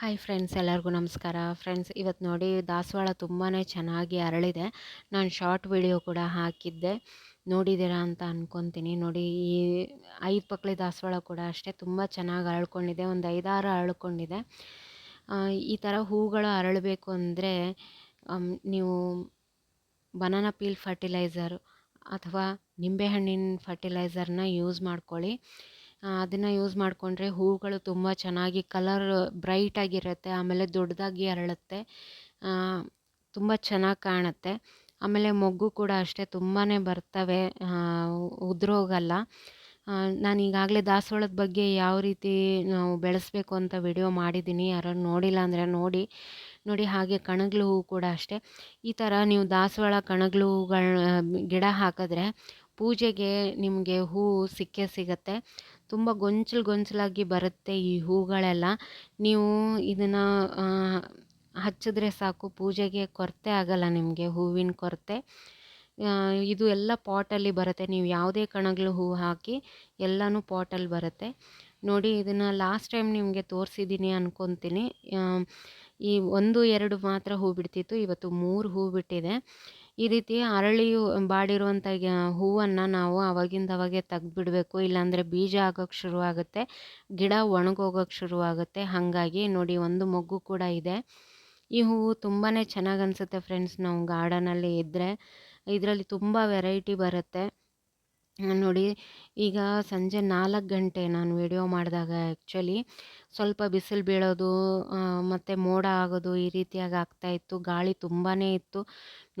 Hi friends, ಎಲ್ಲರಿಗೂ ನಮಸ್ಕಾರ. Friends ಇವತ್ತು ನೋಡಿ ದಾಸವಾಳ ತುಂಬಾ ಚೆನ್ನಾಗಿ ಅರಳಿದೆ. ನಾನು ಶಾರ್ಟ್ ವಿಡಿಯೋ ಕೂಡ ಹಾಕಿದ್ದೆ. ನೋಡಿದ್ದೀರಾ ಅಂತ ಅಂದ್ಕೊತೀನಿ ನೋಡಿ, ಈ ಐದು ಪಕ್ಳಿ ದಾಸವಾಳ ಕೂಡ ಅಷ್ಟೇ ತುಂಬ ಚೆನ್ನಾಗಿ ಅರಳ್ಕೊಂಡಿದೆ. ಒಂದು ಐದಾರು ಅರಳ್ಕೊಂಡಿದೆ. ಈ ಥರ ಹೂಗಳು ಅರಳಬೇಕು ಅಂದರೆ ನೀವು ಬನಾನಾ ಪೀಲ್ ಫರ್ಟಿಲೈಸರ್ ಅಥವಾ ನಿಂಬೆಹಣ್ಣಿನ ಫರ್ಟಿಲೈಸರ್ನ ಯೂಸ್ ಮಾಡ್ಕೊಳ್ಳಿ. ಅದನ್ನು ಯೂಸ್ ಮಾಡಿಕೊಂಡ್ರೆ ಹೂಗಳು ತುಂಬ ಚೆನ್ನಾಗಿ ಕಲರ್ ಬ್ರೈಟಾಗಿರುತ್ತೆ ಆಮೇಲೆ ದೊಡ್ಡದಾಗಿ ಅರಳುತ್ತೆ ತುಂಬ ಚೆನ್ನಾಗಿ ಕಾಣುತ್ತೆ. ಆಮೇಲೆ ಮೊಗ್ಗು ಕೂಡ ಅಷ್ಟೇ ತುಂಬಾ ಬರ್ತವೆ ಉದುರೋಗಲ್ಲ. ನಾನು ಈಗಾಗಲೇ ದಾಸವಾಳದ ಬಗ್ಗೆ ಯಾವ ರೀತಿ ನಾವು ಬೆಳೆಸಬೇಕು ಅಂತ ವಿಡಿಯೋ ಮಾಡಿದ್ದೀನಿ ಯಾರು ನೋಡಿಲ್ಲ ಅಂದರೆ ನೋಡಿ ನೋಡಿ ಹಾಗೆ ಕಣಗ್ಲು ಹೂವು ಕೂಡ ಅಷ್ಟೇ. ಈ ಥರ ನೀವು ದಾಸವಾಳ ಕಣಗ್ಲು ಹೂಗಳ ಗಿಡ ಹಾಕಿದ್ರೆ ಪೂಜೆಗೆ ನಿಮಗೆ ಹೂವು ಸಿಕ್ಕೇ ಸಿಗತ್ತೆ. ತುಂಬ ಗೊಂಚಲು ಗೊಂಚಲಾಗಿ ಬರುತ್ತೆ ಈ ಹೂಗಳೆಲ್ಲ. ನೀವು ಇದನ್ನು ಹಚ್ಚಿದ್ರೆ ಸಾಕು, ಪೂಜೆಗೆ ಕೊರತೆ ಆಗಲ್ಲ ನಿಮಗೆ ಹೂವಿನ ಕೊರತೆ. ಇದು ಎಲ್ಲ ಪಾಟಲ್ಲಿ ಬರುತ್ತೆ. ನೀವು ಯಾವುದೇ ಕಣಗಳು ಹೂವು ಹಾಕಿ ಎಲ್ಲನೂ ಪಾಟಲ್ಲಿ ಬರುತ್ತೆ. ನೋಡಿ, ಇದನ್ನು ಲಾಸ್ಟ್ ಟೈಮ್ ನಿಮಗೆ ತೋರಿಸಿದ್ದೀನಿ ಅಂದ್ಕೊತೀನಿ ಈ ಒಂದು ಎರಡು ಮಾತ್ರ ಹೂ ಬಿಡ್ತಿತ್ತು. ಇವತ್ತು ಮೂರು ಹೂ ಬಿಟ್ಟಿದೆ. ಈ ರೀತಿ ಅರಳಿ ಬಾಡಿರುವಂಥ ಹೂವನ್ನು ನಾವು ಅವಾಗಿಂದ ಅವಾಗೆ ತೆಗ್ದುಬಿಡ್ಬೇಕು. ಇಲ್ಲಾಂದರೆ ಬೀಜ ಆಗೋಕ್ಕೆ ಶುರುವಾಗುತ್ತೆ, ಗಿಡ ಒಣಗೋಗೋಕ್ಕೆ ಶುರುವಾಗುತ್ತೆ. ಹಾಗಾಗಿ ನೋಡಿ ಒಂದು ಮೊಗ್ಗು ಕೂಡ ಇದೆ. ಈ ಹೂವು ತುಂಬಾ ಚೆನ್ನಾಗಿ ಅನ್ಸುತ್ತೆ ಫ್ರೆಂಡ್ಸ್ ನಾವು ಗಾರ್ಡನಲ್ಲಿ ಇದ್ದರೆ ಇದರಲ್ಲಿ ತುಂಬ ವೆರೈಟಿ ಬರುತ್ತೆ. ನೋಡಿ, ಈಗ ಸಂಜೆ ನಾಲ್ಕು ಗಂಟೆ ನಾನು ವಿಡಿಯೋ ಮಾಡಿದಾಗ ಆ್ಯಕ್ಚುಲಿ ಸ್ವಲ್ಪ ಬಿಸಿಲು ಬೀಳೋದು ಮತ್ತು ಮೋಡ ಆಗೋದು ಈ ರೀತಿಯಾಗಿ ಆಗ್ತಾ ಇತ್ತು. ಗಾಳಿ ತುಂಬಾ ಇತ್ತು.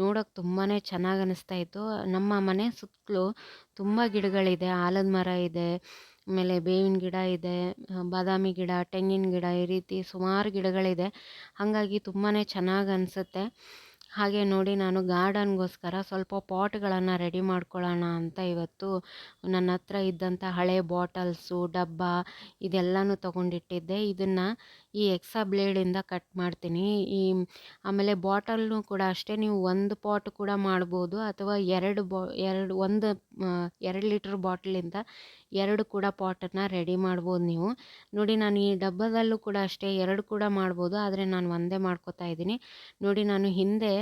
ನೋಡೋಕೆ ತುಂಬಾ ಚೆನ್ನಾಗಿ ಅನ್ನಿಸ್ತಾ ಇತ್ತು. ನಮ್ಮ ಮನೆ ಸುತ್ತಲೂ ತುಂಬ ಗಿಡಗಳಿದೆ. ಆಲದ ಮರ ಇದೆ, ಆಮೇಲೆ ಬೇವಿನ ಗಿಡ ಇದೆ ಬಾದಾಮಿ ಗಿಡ, ತೆಂಗಿನ ಗಿಡ ಈ ರೀತಿ ಸುಮಾರು ಗಿಡಗಳಿದೆ. ಹಾಗಾಗಿ ತುಂಬಾ ಚೆನ್ನಾಗಿ ಅನಿಸುತ್ತೆ. ಹಾಗೆ ನೋಡಿ ನಾನು ಗಾರ್ಡನ್ಗೋಸ್ಕರ ಸ್ವಲ್ಪ ಪಾಟ್ಗಳನ್ನು ರೆಡಿ ಮಾಡ್ಕೊಳ್ಳೋಣ ಅಂತ ಇವತ್ತು ನನ್ನ ಹತ್ರ ಇದ್ದಂಥ ಹಳೆ ಬಾಟಲ್ಸು, ಡಬ್ಬ ಇದೆಲ್ಲನೂ ತೊಗೊಂಡಿಟ್ಟಿದ್ದೆ. ಇದನ್ನು ಈ ಎಕ್ಸಾ ಬ್ಲೇಡಿಂದ ಕಟ್ ಮಾಡ್ತೀನಿ. ಈ ಆಮೇಲೆ ಬಾಟಲ್ನು ಕೂಡ ಅಷ್ಟೇ, ನೀವು ಒಂದು ಪಾಟ್ ಕೂಡ ಮಾಡ್ಬೋದು ಅಥವಾ ಎರಡು ಬಾ ಎರಡು, ಒಂದು ಎರಡು ಲೀಟ್ರ್ ಬಾಟ್ಲಿಂದ ಎರಡು ಕೂಡ ಪಾಟನ್ನು ರೆಡಿ ಮಾಡ್ಬೋದು ನೀವು. ನೋಡಿ ನಾನು ಈ ಡಬ್ಬದಲ್ಲೂ ಕೂಡ ಅಷ್ಟೇ ಎರಡು ಕೂಡ ಮಾಡ್ಬೋದು, ಆದರೆ ನಾನು ಒಂದೇ ಮಾಡ್ಕೋತಾ ಇದ್ದೀನಿ. ನೋಡಿ ನಾನು ಹಿಂದೆ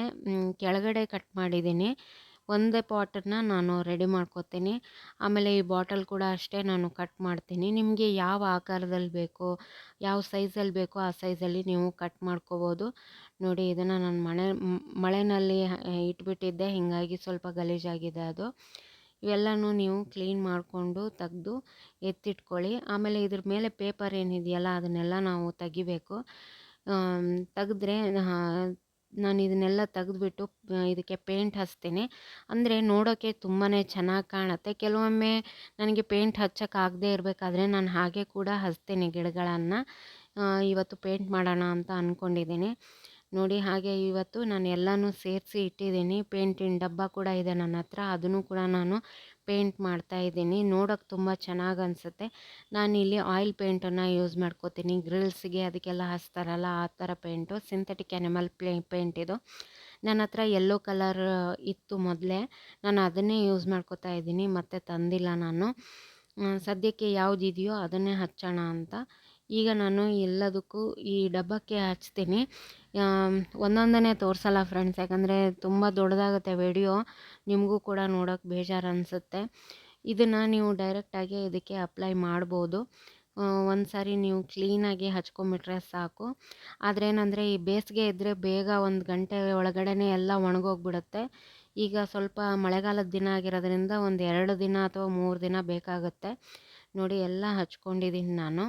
ಕೆಳಗಡೆ ಕಟ್ ಮಾಡಿದ್ದೀನಿ. ಒಂದೇ ಪಾಟನ್ನು ನಾನು ರೆಡಿ ಮಾಡ್ಕೋತೀನಿ. ಆಮೇಲೆ ಈ ಬಾಟಲ್ ಕೂಡ ಅಷ್ಟೇ ನಾನು ಕಟ್ ಮಾಡ್ತೀನಿ. ನಿಮಗೆ ಯಾವ ಆಕಾರದಲ್ಲಿ ಬೇಕೋ, ಯಾವ ಸೈಜಲ್ಲಿ ಬೇಕೋ ಆ ಸೈಜಲ್ಲಿ ನೀವು ಕಟ್ ಮಾಡ್ಕೋಬೋದು. ನೋಡಿ ಇದನ್ನು ನಾನು ಮಳೆ ಮಳೆನಲ್ಲಿ ಇಟ್ಬಿಟ್ಟಿದ್ದೆ, ಹೀಗಾಗಿ ಸ್ವಲ್ಪ ಗಲೀಜಾಗಿದೆ ಅದು. ಇವೆಲ್ಲನೂ ನೀವು ಕ್ಲೀನ್ ಮಾಡಿಕೊಂಡು ತೆಗೆದು ಎತ್ತಿಟ್ಕೊಳ್ಳಿ. ಆಮೇಲೆ ಇದ್ರ ಮೇಲೆ ಪೇಪರ್ ಏನಿದೆಯಲ್ಲ, ಅದನ್ನೆಲ್ಲ ನಾವು ತೆಗಿಬೇಕು. ತೆಗೆದ್ರೆ ನಾನು ಇದನ್ನೆಲ್ಲ ತೆಗೆದ್ಬಿಟ್ಟು ಇದಕ್ಕೆ ಪೇಂಟ್ ಹಚ್ತೀನಿ. ಅಂದರೆ ನೋಡೋಕ್ಕೆ ತುಂಬಾ ಚೆನ್ನಾಗಿ ಕಾಣುತ್ತೆ. ಕೆಲವೊಮ್ಮೆ ನನಗೆ ಪೇಂಟ್ ಹಚ್ಚೋಕ್ಕಾಗದೇ ಇರಬೇಕಾದ್ರೆ ನಾನು ಹಾಗೆ ಕೂಡ ಹಚ್ತೀನಿ ಗಿಡಗಳನ್ನು. ಇವತ್ತು ಪೇಂಟ್ ಮಾಡೋಣ ಅಂತ ಅಂದ್ಕೊಂಡಿದ್ದೀನಿ ನೋಡಿ ಹಾಗೆ ಇವತ್ತು ನಾನು ಎಲ್ಲನೂ ಸೇರಿಸಿ ಇಟ್ಟಿದ್ದೀನಿ. ಪೇಂಟಿನ ಡಬ್ಬ ಕೂಡ ಇದೆ ನನ್ನ ಹತ್ರ. ಅದನ್ನು ಕೂಡ ನಾನು ಪೇಂಟ್ ಮಾಡ್ತಾ ಇದ್ದೀನಿ. ನೋಡೋಕೆ ತುಂಬ ಚೆನ್ನಾಗಿ ಅನಿಸುತ್ತೆ. ನಾನು ಇಲ್ಲಿ ಆಯಿಲ್ ಪೇಂಟನ್ನು ಯೂಸ್ ಮಾಡ್ಕೋತೀನಿ. ಗ್ರಿಲ್ಸ್ಗೆ ಅದಕ್ಕೆಲ್ಲ ಹಚ್ತಾರಲ್ಲ ಆ ಥರ paint. Synthetic animal play paint ಇದು. ನನ್ನ ಹತ್ರ ಯೆಲ್ಲೋ ಕಲರ್ ಇತ್ತು ಮೊದಲೇ. ನಾನು ಅದನ್ನೇ ಯೂಸ್ ಮಾಡ್ಕೋತಾ ಇದ್ದೀನಿ. ಮತ್ತೆ ತಂದಿಲ್ಲ ನಾನು. ಸದ್ಯಕ್ಕೆ ಯಾವುದಿದೆಯೋ ಅದನ್ನೇ ಹಚ್ಚೋಣ ಅಂತ. ಈಗ ನಾನು ಎಲ್ಲದಕ್ಕೂ ಈ ಡಬ್ಬಕ್ಕೆ ಹಚ್ತೀನಿ. ಒಂದೊಂದನೇ ತೋರಿಸಲ್ಲ ಫ್ರೆಂಡ್ಸ್ ಯಾಕಂದರೆ ತುಂಬ ದೊಡ್ಡದಾಗುತ್ತೆ ವಿಡಿಯೋ ನಿಮಗೂ ಕೂಡ ನೋಡೋಕ್ಕೆ ಬೇಜಾರು ಅನಿಸುತ್ತೆ ಇದನ್ನು ನೀವು ಡೈರೆಕ್ಟಾಗಿ ಇದಕ್ಕೆ ಅಪ್ಲೈ ಮಾಡ್ಬೋದು. ಒಂದು ಸಾರಿ ನೀವು ಕ್ಲೀನಾಗಿ ಹಚ್ಕೊಂಬಿಟ್ರೆ ಸಾಕು. ಆದರೆ ಏನಂದರೆ ಈ ಬೇಸಿಗೆ ಇದ್ದರೆ ಬೇಗ ಒಂದು ಗಂಟೆ ಒಳಗಡೆ ಎಲ್ಲ ಒಣಗೋಗ್ಬಿಡುತ್ತೆ. ಈಗ ಸ್ವಲ್ಪ ಮಳೆಗಾಲದ ದಿನ ಆಗಿರೋದ್ರಿಂದ ಒಂದು ಎರಡು ದಿನ ಅಥವಾ ಮೂರು ದಿನ ಬೇಕಾಗುತ್ತೆ. ನೋಡಿ, ಎಲ್ಲ ಹಚ್ಕೊಂಡಿದ್ದೀನಿ ನಾನು.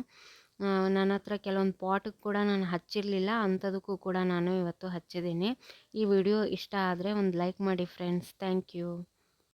ನನ್ನ ಹತ್ರ ಕೆಲವೊಂದು ಪಾಟಿಗೆ ಕೂಡ ನಾನು ಹಚ್ಚಿರಲಿಲ್ಲ, ಅಂಥದಕ್ಕೂ ಕೂಡ ನಾನು ಇವತ್ತು ಹಚ್ಚಿದ್ದೀನಿ. ಈ ವಿಡಿಯೋ ಇಷ್ಟ ಆದರೆ ಒಂದು ಲೈಕ್ ಮಾಡಿ ಫ್ರೆಂಡ್ಸ್ ಥ್ಯಾಂಕ್ ಯು